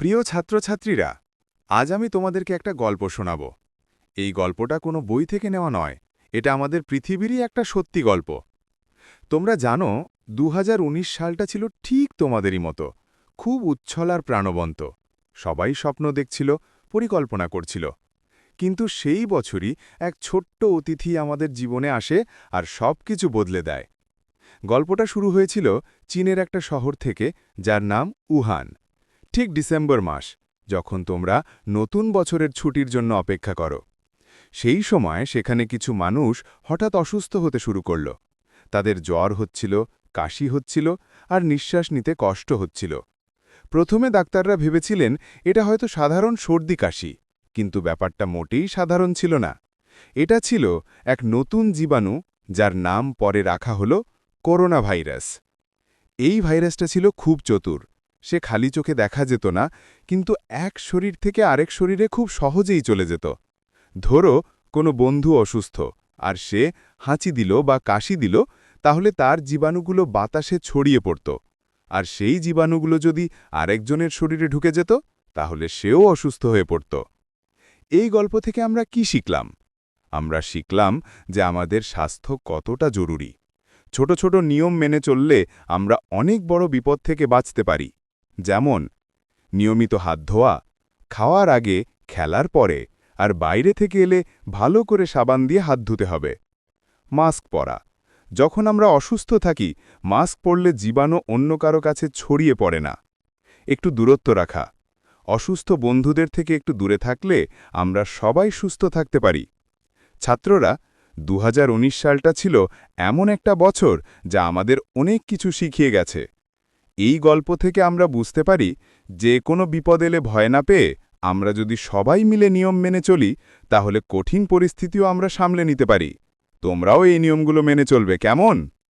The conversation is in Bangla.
প্রিয় ছাত্রছাত্রীরা, আজ আমি তোমাদেরকে একটা গল্প শোনাব। এই গল্পটা কোনো বই থেকে নেওয়া নয়, এটা আমাদের পৃথিবীরই একটা সত্যি গল্প। তোমরা জানো দু হাজার উনিশ সালটা ছিল ঠিক তোমাদেরই মতো, খুব উচ্ছল আর প্রাণবন্ত। সবাই স্বপ্ন দেখছিল, পরিকল্পনা করছিল। কিন্তু সেই বছরই এক ছোট্ট অতিথি আমাদের জীবনে আসে আর সব কিছু বদলে দেয়। গল্পটা শুরু হয়েছিল চীনের একটা শহর থেকে, যার নাম উহান। ঠিক ডিসেম্বর মাস, যখন তোমরা নতুন বছরের ছুটির জন্য অপেক্ষা করো। সেই সময় সেখানে কিছু মানুষ হঠাৎ অসুস্থ হতে শুরু করল। তাদের জ্বর হচ্ছিল, কাশি হচ্ছিল আর নিঃশ্বাস নিতে কষ্ট হচ্ছিল। প্রথমে ডাক্তাররা ভেবেছিলেন, এটা হয়তো সাধারণ সর্দি কাশি, কিন্তু ব্যাপারটা মোটেই সাধারণ ছিল না। এটা ছিল এক নতুন জীবাণু, যার নাম পরে রাখা হল করোনা ভাইরাস এই ভাইরাসটা ছিল খুব চতুর সে খালি চোখে দেখা যেত না, কিন্তু এক শরীর থেকে আরেক শরীরে খুব সহজেই চলে যেত। ধরো, কোনো বন্ধু অসুস্থ, আর সে হাঁচি দিল বা কাশি দিল, তাহলে তার জীবাণুগুলো বাতাসে ছড়িয়ে পড়ত। আর সেই জীবাণুগুলো যদি আরেকজনের শরীরে ঢুকে যেত, তাহলে সেও অসুস্থ হয়ে পড়ত। এই গল্প থেকে আমরা কি শিখলাম? আমরা শিখলাম যে আমাদের স্বাস্থ্য কতটা জরুরি। ছোট ছোট নিয়ম মেনে চললে আমরা অনেক বড় বিপদ থেকে বাঁচতে পারি। যেমন, নিয়মিত হাত ধোয়া, খাওয়ার আগে খেলার পরে আর বাইরে থেকে এলে ভালো করে সাবান দিয়ে হাত ধুতে হবে। মাস্ক পরা, যখন আমরা অসুস্থ থাকি, মাস্ক পরলে জীবাণু অন্য কারও কাছে ছড়িয়ে পড়ে না। একটু দূরত্ব রাখা, অসুস্থ বন্ধুদের থেকে একটু দূরে থাকলে আমরা সবাই সুস্থ থাকতে পারি। ছাত্ররা দু হাজার উনিশ সালটা ছিল এমন একটা বছর যা আমাদের অনেক কিছু শিখিয়ে গেছে। এই গল্প থেকে আমরা বুঝতে পারি, যে কোনো বিপদ এলে ভয় না পেয়ে আমরা যদি সবাই মিলে নিয়ম মেনে চলি, তাহলে কঠিন পরিস্থিতিও আমরা সামলে নিতে পারি। তোমরাও এই নিয়মগুলো মেনে চলবে, কেমন?